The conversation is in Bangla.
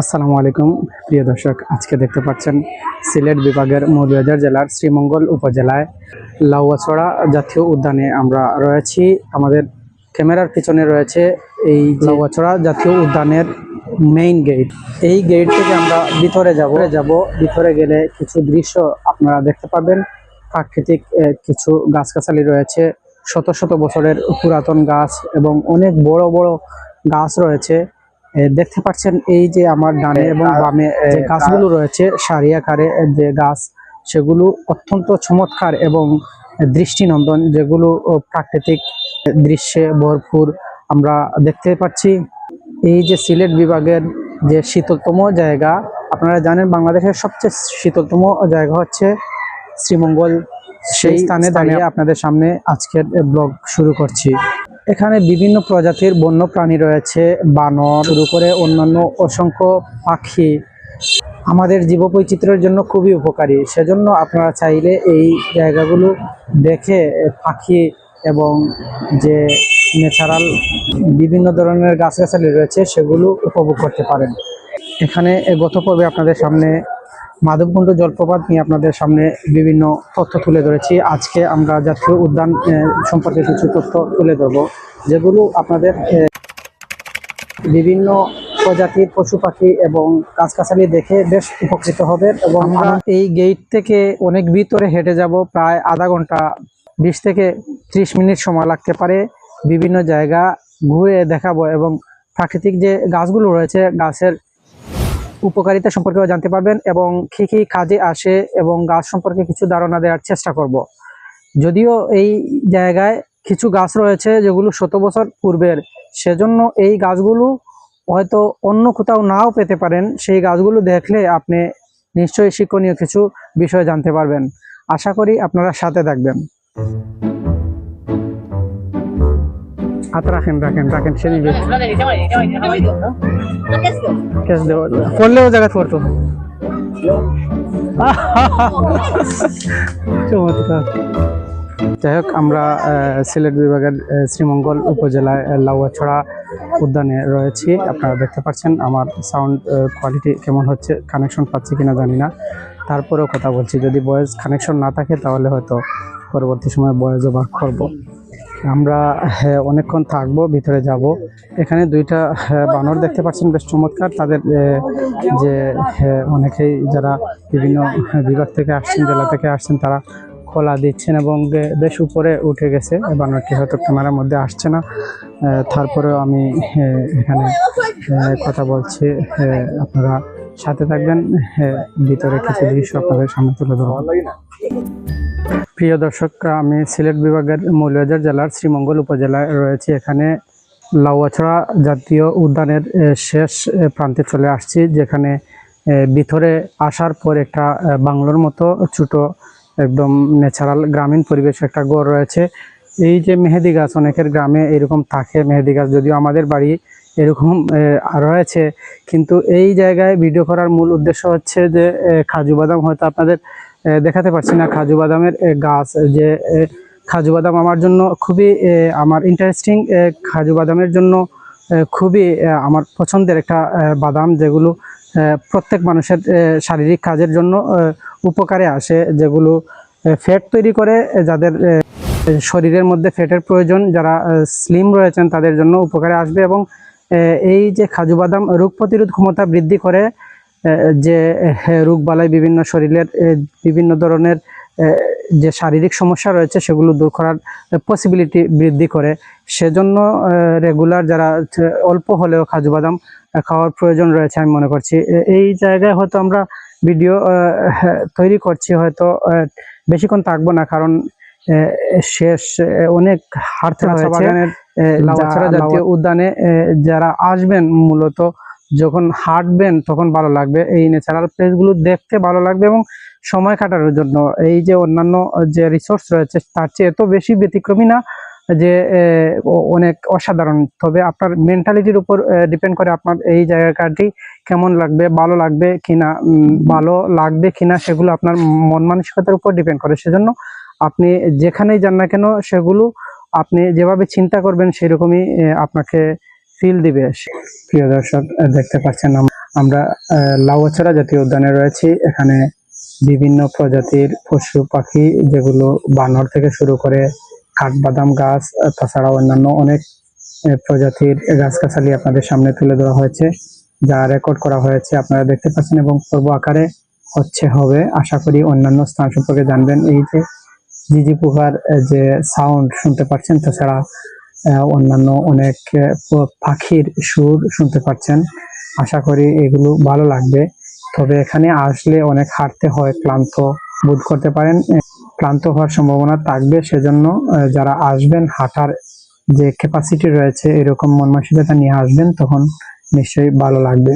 আসসালামু আলাইকুম, প্রিয় দর্শক। আজকে দেখতে পাচ্ছেন সিলেট বিভাগের মৌলভীবাজার জেলার শ্রীমঙ্গল উপজেলায় লাউয়াছড়া জাতীয় উদ্যানে আমরা রয়েছি। আমাদের ক্যামেরার পিছনে রয়েছে এই লাউয়াছড়া জাতীয় উদ্যানের মেইন গেট এই গেট থেকে আমরা ভিতরে যাব। যাব। ভিতরে গেলে কিছু দৃশ্য আপনারা দেখতে পাবেন। প্রাকৃতিক কিছু গাছগাছালি রয়েছে। শত শত বছরের পুরাতন গাছ এবং অনেক বড় বড় গাছ রয়েছে। দেখতে পাচ্ছেন এই যে আমার ডানে এবং বামে যে গাছগুলো রয়েছে সারি আকারে যে গাছ সেগুলো অত্যন্ত চমৎকার এবং দৃষ্টিনন্দন যেগুলো প্রাকৃতিক দৃশ্যে ভরপুর আমরা দেখতে পাচ্ছি। এই যে সিলেট বিভাগের যে শীতলতম জায়গা আপনারা জানেন বাংলাদেশের সবচেয়ে শীতলতম জায়গা হচ্ছে শ্রীমঙ্গল। সেই স্থানে দাঁড়িয়ে আপনাদের সামনে আজকের ব্লগ শুরু করছি। এখানে বিভিন্ন প্রজাতির বন্য প্রাণী রয়েছে, বানর, শুরু করে অন্যান্য অসংখ্য পাখি। আমাদের জীববৈচিত্র্যের জন্য খুবই উপকারী। সেজন্য আপনারা চাইলে এই জায়গাগুলো দেখে পাখি এবং যে ন্যাচারাল বিভিন্ন ধরনের গাছগাছালি রয়েছে, সেগুলো উপভোগ করতে পারেন। এখানে গত পর্বে আপনাদের সামনে মাধবকুণ্ড জলপ্রপাত নিয়ে আপনাদের সামনে বিভিন্ন তথ্য তুলে ধরেছি। আজকে আমরা জাতীয় উদ্যান সম্পর্কে কিছু তথ্য তুলে ধরবো যেগুলো আপনাদের বিভিন্ন প্রজাতির পশু পাখি এবং গাছগাছালি দেখে বেশ উপকৃত হবে এবং আমরা এই গেট থেকে অনেক ভিতরে হেঁটে যাব প্রায় আধা ঘণ্টা বিশ থেকে ত্রিশ মিনিট সময় লাগতে পারে। বিভিন্ন জায়গা ঘুরে দেখাবো এবং প্রাকৃতিক যে গাছগুলো রয়েছে গাছের উপকারিতা সম্পর্কেও জানতে পারবেন এবং কী কী কাজে আসে এবং গাছ সম্পর্কে কিছু ধারণা দেওয়ার চেষ্টা করব। যদিও এই জায়গায় কিছু গাছ রয়েছে যেগুলো শত বছর পূর্বের, সেজন্য এই গাছগুলো হয়তো অন্য কোথাও নাও পেতে পারেন। সেই গাছগুলো দেখলে আপনি নিশ্চয়ই শিক্ষণীয় কিছু বিষয় জানতে পারবেন। আশা করি আপনারা সাথে থাকবেন। হাত রাখেন রাখেন রাখেন সে নিবে ক্যাশ দেওয়া পড়লেও জায়গা পড়তো চমৎকার। যাই হোক, আমরা সিলেট বিভাগের শ্রীমঙ্গল উপজেলায় লাউয়াছড়া উদ্যানে রয়েছি। আপনারা দেখতে পাচ্ছেন আমার সাউন্ড কোয়ালিটি কেমন হচ্ছে কানেকশন পাচ্ছি কিনা জানি না। তারপরেও কথা বলছি। যদি ভয়েস কানেকশন না থাকে, তাহলে হয়তো পরবর্তী সময় ভয়েস ওভার করব। আমরা হ্যাঁ, অনেকক্ষণ থাকব ভিতরে যাব। এখানে দুইটা হ্যাঁ, বানর দেখতে পাচ্ছেন বেশ চমৎকার। তাদের যে হ্যাঁ, অনেকেই যারা বিভিন্ন বিভাগ থেকে আসছেন জেলা থেকে আসছেন তারা খোলা দিচ্ছেন এবং বেশ উপরে উঠে গেছে। বানরটি হয়তো ক্যামেরার মধ্যে আসছে না। তারপরেও আমি এখানে কথা বলছি। আপনারা সাথে থাকবেন। ভিতরে কিছু দৃশ্য আপনাদের সামনে তুলে ধরবো। প্রিয় দর্শক, আমি সিলেট বিভাগের মৌলভীবাজার জেলার শ্রীমঙ্গল উপজেলায় রয়েছি। এখানে লাউয়াছড়া জাতীয় উদ্যানের শেষ প্রান্তে চলে আসছি, যেখানে ভিতরে আসার পর একটা বাংলোর মতো ছোট, একদম ন্যাচারাল গ্রামীণ পরিবেশ একটা গড় রয়েছে। এই যে মেহেদি গাছ, অনেকের গ্রামে এরকম থাকে মেহেদি গাছ, যদিও আমাদের বাড়ি এরকম রয়েছে। কিন্তু এই জায়গায় ভিডিও করার মূল উদ্দেশ্য হচ্ছে যে কাজু বাদাম হয়তো আপনাদের দেখাতে পারছি না কাজু বাদামের গাছ, যে কাজু বাদাম আমার জন্য খুবই আমার ইন্টারেস্টিং কাজু বাদামের জন্য খুবই আমার পছন্দের একটা বাদাম যেগুলো প্রত্যেক মানুষের শারীরিক কাজের জন্য উপকারে আসে, যেগুলো ফ্যাট তৈরি করে যাদের শরীরের মধ্যে ফ্যাটের প্রয়োজন, যারা স্লিম রয়েছেন তাদের জন্য উপকারে আসবে এবং এই যে কাজু বাদাম রোগ প্রতিরোধ ক্ষমতা বৃদ্ধি করে যে রোগ বালাই বিভিন্ন শরীরের বিভিন্ন ধরনের যে শারীরিক সমস্যা রয়েছে সেগুলো দূর করার পসিবিলিটি বৃদ্ধি করে। সেজন্য রেগুলার যারা অল্প হলেও কাজু বাদাম খাওয়ার প্রয়োজন রয়েছে আমি মনে করছি। এই জায়গায় হয়তো আমরা ভিডিও তৈরি করছি হয়তো বেশিক্ষণ থাকব না কারণ শেষ অনেক হারতে লাউয়াছড়া জাতীয় উদ্যানে যারা আসবেন মূলত যখন হাঁটবেন তখন ভালো লাগবে। এই ন্যাচারাল প্লেসগুলো দেখতে ভালো লাগবে এবং সময় কাটানোর জন্য। এই যে অন্যান্য যে রিসোর্স রয়েছে, তার চেয়ে এত বেশি ব্যতিক্রমী না যে অনেক অসাধারণ। তবে আপনার মেন্টালিটির উপর ডিপেন্ড করে আপনার এই জায়গাটি কেমন লাগবে, ভালো লাগবে কিনা ভালো লাগবে কিনা সেগুলো আপনার মন মানসিকতার উপর ডিপেন্ড করে। সেজন্য আপনি যেখানেই যান না কেন, সেগুলো আপনি যেভাবে চিন্তা করবেন সেরকমই আপনাকে ফিল দিবে। প্রিয় দর্শক দেখতে পাচ্ছেন আম- আমরা আহ, লাউয়াছড়া জাতীয় উদ্যানে রয়েছি। এখানে বিভিন্ন প্রজাতির পশু পাখি যেগুলো বানর থেকে শুরু করে কাঠবাদাম গাছ তাছাড়া অন্যান্য অনেক প্রজাতির গাছগাছালি আপনাদের সামনে তুলে ধরা হয়েছে। যা রেকর্ড করা হয়েছে আপনারা দেখতে পাচ্ছেন এবং পর্ব আকারে হচ্ছে হবে। আশা করি অন্যান্য স্থান সম্পর্কে জানবেন। এই যে জিজি পোকার যে সাউন্ড শুনতে পাচ্ছেন তাছাড়া অন্যান্য অনেক পাখির সুর শুনতে পাচ্ছেন। আশা করি এগুলো ভালো লাগবে। তবে এখানে আসলে অনেক হাঁটতে হয়, ক্লান্ত বোধ করতে পারেন। ক্লান্ত হওয়ার সম্ভাবনা থাকবে। সেজন্য যারা আসবেন হাঁটার যে ক্যাপাসিটি রয়েছে, এরকম মন মানসিকতা নিয়ে আসবেন, তখন নিশ্চয়ই ভালো লাগবে।